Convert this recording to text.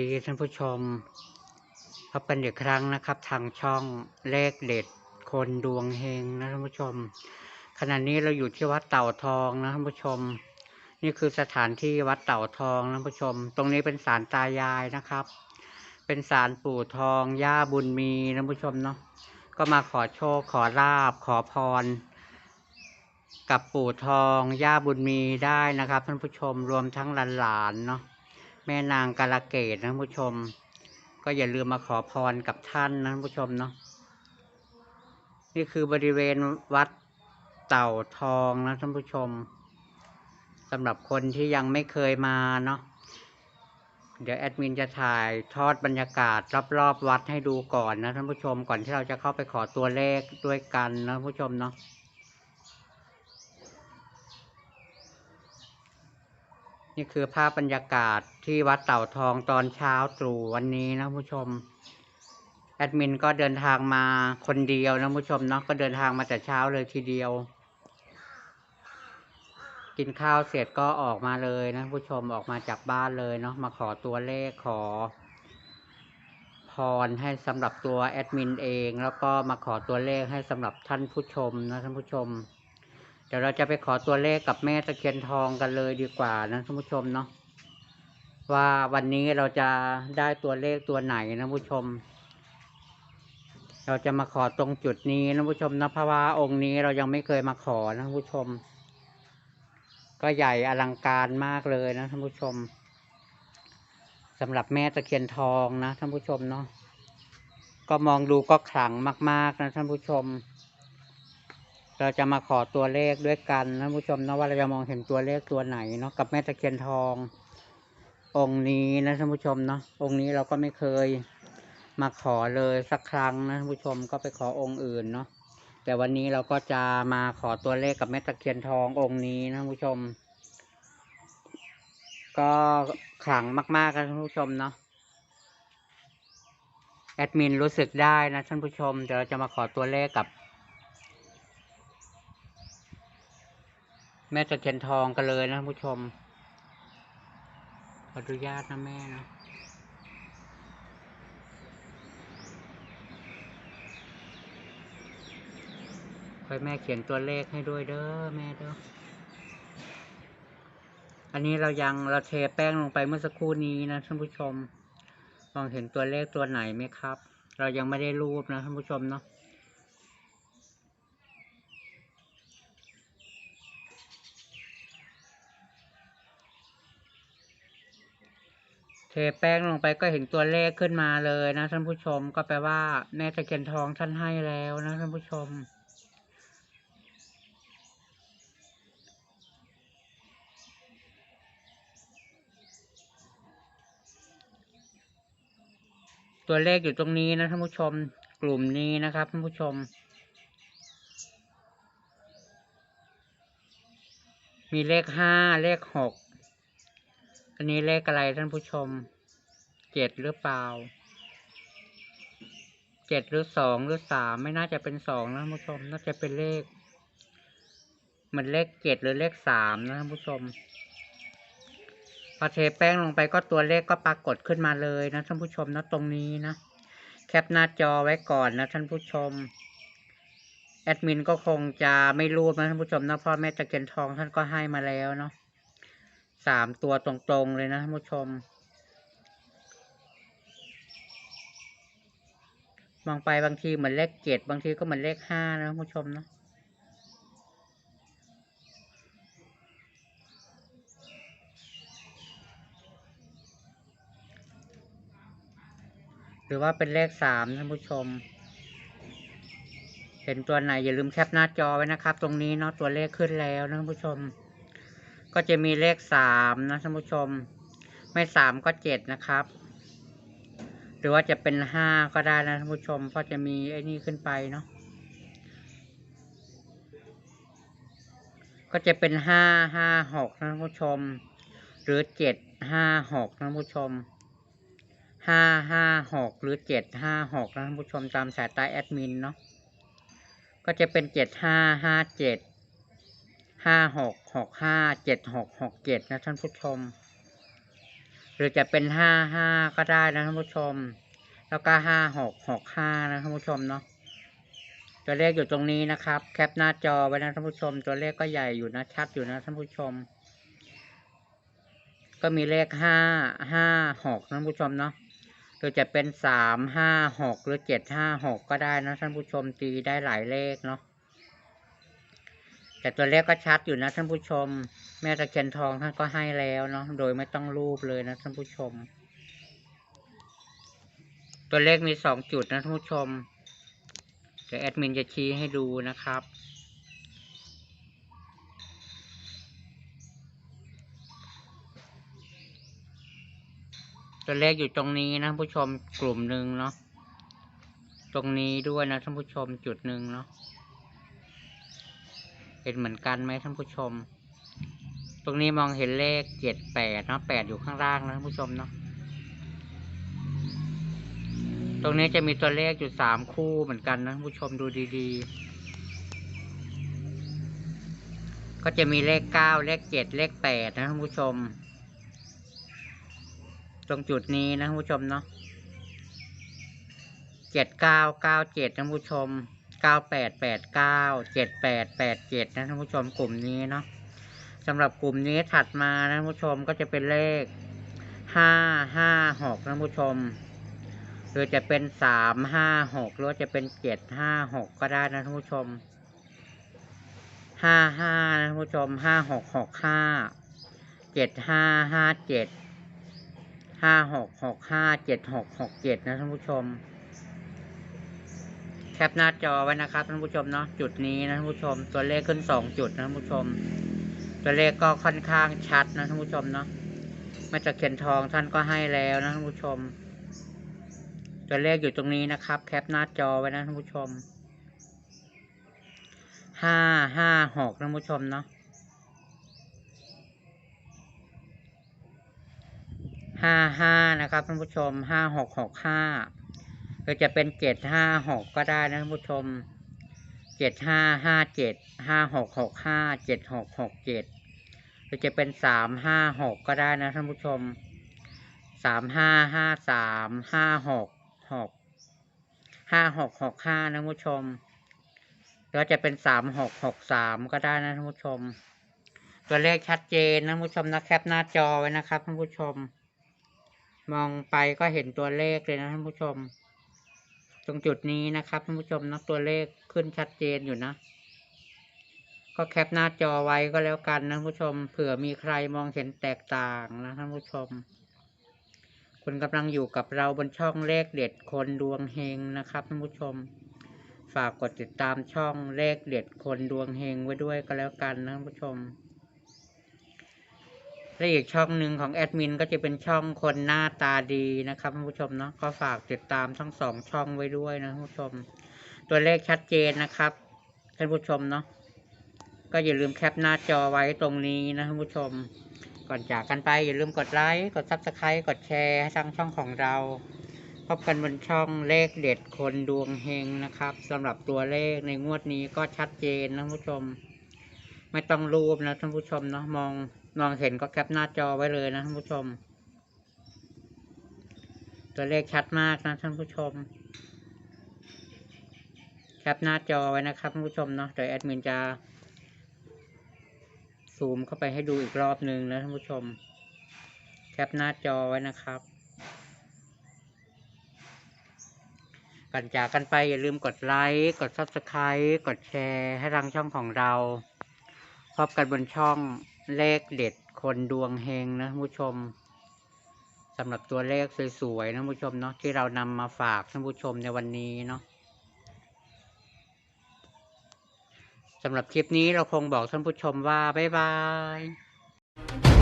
ดีท่านผู้ชมพบกันอีกครั้งนะครับ ทางช่องเลขเด็ดคนดวงเฮงนะท่านผู้ชม ขณะนี้เราอยู่ที่วัดเต่าทองนะท่านผู้ชม นี่คือสถานที่วัดเต่าทองนะท่านผู้ชม ตรงนี้เป็นศาลตายายนะครับ เป็นศาลปู่ทองย่าบุญมีนะท่านผู้ชมเนาะก็มาขอโชคขอลาบขอพร กับปู่ทองย่าบุญมีได้นะครับท่านผู้ชมรวมทั้งหลานๆเนาะ แม่นางกาลเกตนะผู้ชม ก็อย่าลืมมาขอพรกับท่านนะผู้ชมเนาะนี่คือบริเวณวัดเต่าทองนะท่านผู้ชมสำหรับคนที่ยังไม่เคยมาเนาะเดี๋ยวแอดมินจะถ่ายทอดบรรยากาศรอบๆวัดให้ดูก่อนนะท่านผู้ชมก่อนที่เราจะเข้าไปขอตัวเลขด้วยกันนะท่านผู้ชมเนาะ นี่คือภาพบรรยากาศที่วัดเต่าทองตอนเช้าตรู่วันนี้นะผู้ชม แอดมินก็เดินทางมาคนเดียวนะผู้ชมเนาะก็เดินทางมาแต่เช้าเลยทีเดียว กินข้าวเสร็จก็ออกมาเลยนะผู้ชมออกมาจากบ้านเลยเนาะมาขอตัวเลขขอ พรให้สำหรับตัวแอดมินเอง แล้วก็มาขอตัวเลขให้สำหรับท่านผู้ชมนะท่านผู้ชม ดี๋ยวเราจะไปขอตัวเลขกับแม่ตะเคียนทองกันเลยดีกว่านะท่านผู้ชมเนาะว่าวันนี้เราจะได้ตัวเลขตัวไหนนะผู้ชม เราจะมาขอตรงจุดนี้นะผู้ชมนะเพราะว่าองค์นี้เรายังไม่เคยมาขอนะผู้ชม ก็ใหญ่อลังการมากเลยนะท่านผู้ชมสำหรับแม่ตะเคียนทองนะท่านผู้ชมเนาะก็มองดูก็ขลังมาก ๆ นะท่านผู้ชม เราจะมาขอตัวเลขด้วยกันนะผู้ชมนะว่าเราจะมองเห็นตัวเลขตัวไหนเนาะกับแม่ตะเคียนทอง องค์นี้นะท่านผู้ชมเนาะองค์นี้เราก็ไม่เคยมาขอเลยสักครั้งนะท่านผู้ชมก็ไปขอองค์อื่นเนาะแต่วันนี้เราก็จะมาขอตัวเลขกับแม่ตะเคียนทององค์นี้นะท่านผู้ชม ก็ขลังมากๆนะท่านผู้ชมเนาะแอดมินรู้สึกได้นะท่านผู้ชมเดี๋ยวเราจะมาขอตัวเลขกับ แม่ตะเคียนทองกันเลยนะผู้ชมขออนุญาตนะแม่นะคอยแม่เขียนตัวเลขให้ด้วยเด้อแม่เด้อ อันนี้เรายังเราเทแป้งลงไปเมื่อสักครู่นี้นะท่านผู้ชม มองเห็นตัวเลขตัวไหนไหมครับ เรายังไม่ได้รูปนะท่านผู้ชมเนาะ เทแป้งลงไปก็เห็นตัวเลขขึ้นมาเลยนะท่านผู้ชมก็แปลว่า แม่ตะเคียนทองท่านให้แล้วนะท่านผู้ชม ตัวเลขอยู่ตรงนี้นะท่านผู้ชม กลุ่มนี้นะครับท่านผู้ชม มีเลขห้าเลขหก อันนี้เลขอะไรท่านผู้ชม เจ็ดหรือเปล่า เจ็ดหรือสองหรือสามไม่น่าจะเป็นสองนะท่านผู้ชม น่าจะเป็นเลข เหมือนเลขเจ็ดหรือเลขสามนะท่านผู้ชม พอเทแป้งลงไปก็ตัวเลขก็ปรากฏขึ้นมาเลยนะท่านผู้ชมนะตรงนี้นะ แคปหน้าจอไว้ก่อนนะท่านผู้ชมแอดมินก็คงจะไม่รูปนะท่านผู้ชมนะเพราะแม่ตะเกียนทองท่านก็ให้มาแล้วเนาะ สามตัวตรงๆเลยนะท่านผู้ชม มองไปบางทีเหมือนเลขเจ็ดบางทีก็เหมือนเลขห้านะท่านผู้ชมนะหรือว่าเป็นเลขสามท่านผู้ชม เห็นตัวไหนอย่าลืมแคปหน้าจอไว้นะครับ ตรงนี้เนาะตัวเลขขึ้นแล้วนะท่านผู้ชม ก็จะมีเลขสามนะท่านผู้ชม ไม่สามก็เจ็ดนะครับ หรือว่าจะเป็นห้าก็ได้นะท่านผู้ชม เพราะจะมีไอ้นี่ขึ้นไปเนาะก็จะเป็นห้าห้าหกนะท่านผู้ชม หรือเจ็ดห้าหกนะท่านผู้ชมห้าห้าหกหรือเจ็ดห้าหกนะท่านผู้ชมตามสายตาแอดมินเนาะก็จะเป็นเจ็ดห้าห้าเจ็ด ห้าหกหกห้าเจ็ดหกหกเจ็ดนะท่านผู้ชม หรือจะเป็นห้าห้าก็ได้นะท่านผู้ชม แล้วก็ห้าหกหกห้านะท่านผู้ชมเนาะตัวเลขอยู่ตรงนี้นะครับ แคปหน้าจอไว้นะท่านผู้ชม ตัวเลขก็ใหญ่อยู่นะชัดอยู่นะท่านผู้ชม ก็มีเลขห้าห้าหกท่านผู้ชมเนาะหรือจะเป็นสามห้าหกหรือเจ็ดห้าหกก็ได้นะท่านผู้ชมตีได้หลายเลขเนาะ แต่ตัวเลขก็ชัดอยู่นะท่านผู้ชม แม่ตะเคียนทองท่านก็ให้แล้วเนาะโดยไม่ต้องรูปเลยนะท่านผู้ชม ตัวเลขมีสองจุดนะท่านผู้ชมเดี๋ยวแอดมินจะชี้ให้ดูนะครับตัวเลขอยู่ตรงนี้นะท่านผู้ชมกลุ่มหนึ่งเนาะตรงนี้ด้วยนะท่านผู้ชมจุดหนึ่งเนาะ เห็นเหมือนกันไหมท่านผู้ชม ตรงนี้มองเห็นเลขเจ็ดแปดเนาะแปดอยู่ข้างล่างนะท่านผู้ชมเนาะตรงนี้จะมีตัวเลขอยู่สามคู่เหมือนกันนะท่านผู้ชมดูดีๆ ก็จะมีเลขเก้าเลขเจ็ดเลขแปดนะท่านผู้ชม ตรงจุดนี้นะท่านผู้ชมเนาะเจ็ดเก้าเก้าเจ็ดท่านผู้ชม เก้าแปดแปดเก้าเจ็ดแปดแปดเจ็ดนะท่านผู้ชมกลุ่มนี้เนาะสำหรับกลุ่มนี้ถัดมานะท่านผู้ชมก็จะเป็นเลขห้าห้าหกนะท่านผู้ชมหรือจะเป็นสามห้าหกหรือจะเป็นเจ็ดห้าหกก็ได้นะท่านผู้ชมห้าห้านะท่านผู้ชมห้าหกหกห้าเจ็ดห้าห้าเจ็ดห้าหกหกห้าเจ็ดหกหกเจ็ดนะท่านผู้ชม แคปหน้าจอไว้นะครับท่านผู้ชมเนาะจุดนี้นะท่านผู้ชม ตัวเลขขึ้นสองจุดนะท่านผู้ชม ตัวเลขก็ค่อนข้างชัดนะท่านผู้ชมเนาะมาจากเขียนทองท่านก็ให้แล้วนะท่านผู้ชม ตัวเลขอยู่ตรงนี้นะครับ แคปหน้าจอไว้นะท่านผู้ชมห้าห้าหกท่านผู้ชมเนาะห้าห้านะครับท่านผู้ชมห้าหกหกห้า หรือจะเป็นเจ็ดห้าหกก็ได้นะท่านผู้ชมเจ็ดห้าห้าเจ็ดห้าหกหกห้าเจ็ดหกหกเจ็ดหรือจะเป็นสามห้าหกก็ได้นะท่านผู้ชมสามห้าห้าสามห้าหกหกห้าหกหกห้านะท่านผู้ชมแล้วจะเป็นสามหกหกสามก็ได้นะท่านผู้ชม ตัวเลขชัดเจนนะท่านผู้ชมนะแคปหน้าจอไว้นะครับท่านผู้ชม มองไปก็เห็นตัวเลขเลยนะท่านผู้ชม ตรงจุดนี้นะครับท่านผู้ชมนะตัวเลขขึ้นชัดเจนอยู่นะ ก็แคปหน้าจอไว้ก็แล้วกันนะท่านผู้ชม เผื่อมีใครมองเห็นแตกต่างนะท่านผู้ชม คุณกำลังอยู่กับเราบนช่องเลขเด็ดคนดวงเฮงนะครับท่านผู้ชม ฝากกดติดตามช่องเลขเด็ดคนดวงเฮงไว้ด้วยก็แล้วกันนะท่านผู้ชม และอีกช่องหนึ่งของแอดมินก็จะเป็นช่องคนหน้าตาดีนะครับท่านผู้ชมเนาะก็ฝากติดตามทั้งสองช่องไว้ด้วยนะท่านผู้ชม ตัวเลขชัดเจนนะครับท่านผู้ชมเนาะก็อย่าลืมแคปหน้าจอไว้ตรงนี้นะท่านผู้ชม ก่อนจากกันไปอย่าลืมกดไลค์กดซับสไครต์กดแชร์ให้ทางช่องของเราพบกันบนช่องเลขเด็ดคนดวงเฮงนะครับสำหรับตัวเลขในงวดนี้ก็ชัดเจนนะท่านผู้ชม ไม่ต้องรูปนะท่านผู้ชมเนาะมอง มองเห็นก็แคปหน้าจอไว้เลยนะท่านผู้ชม ตัวเลขชัดมากนะท่านผู้ชม แคปหน้าจอไว้นะครับท่านผู้ชมเนาะเดี๋ยวแอดมินจะซูมเข้าไปให้ดูอีกรอบหนึ่งนะท่านผู้ชม แคปหน้าจอไว้นะครับก่อนจากกันไปอย่าลืมกดไลค์กด subscribe กดแชร์ให้ทางช่องของเรา พบกันบนช่อง เลขเด็ดคนดวงเฮงนะผู้ชมสำหรับตัวเลขสวยๆนะผู้ชมเนาะที่เรานำมาฝากท่านผู้ชมในวันนี้เนาะสำหรับคลิปนี้เราคงบอกท่านผู้ชมว่า บ๊ายบาย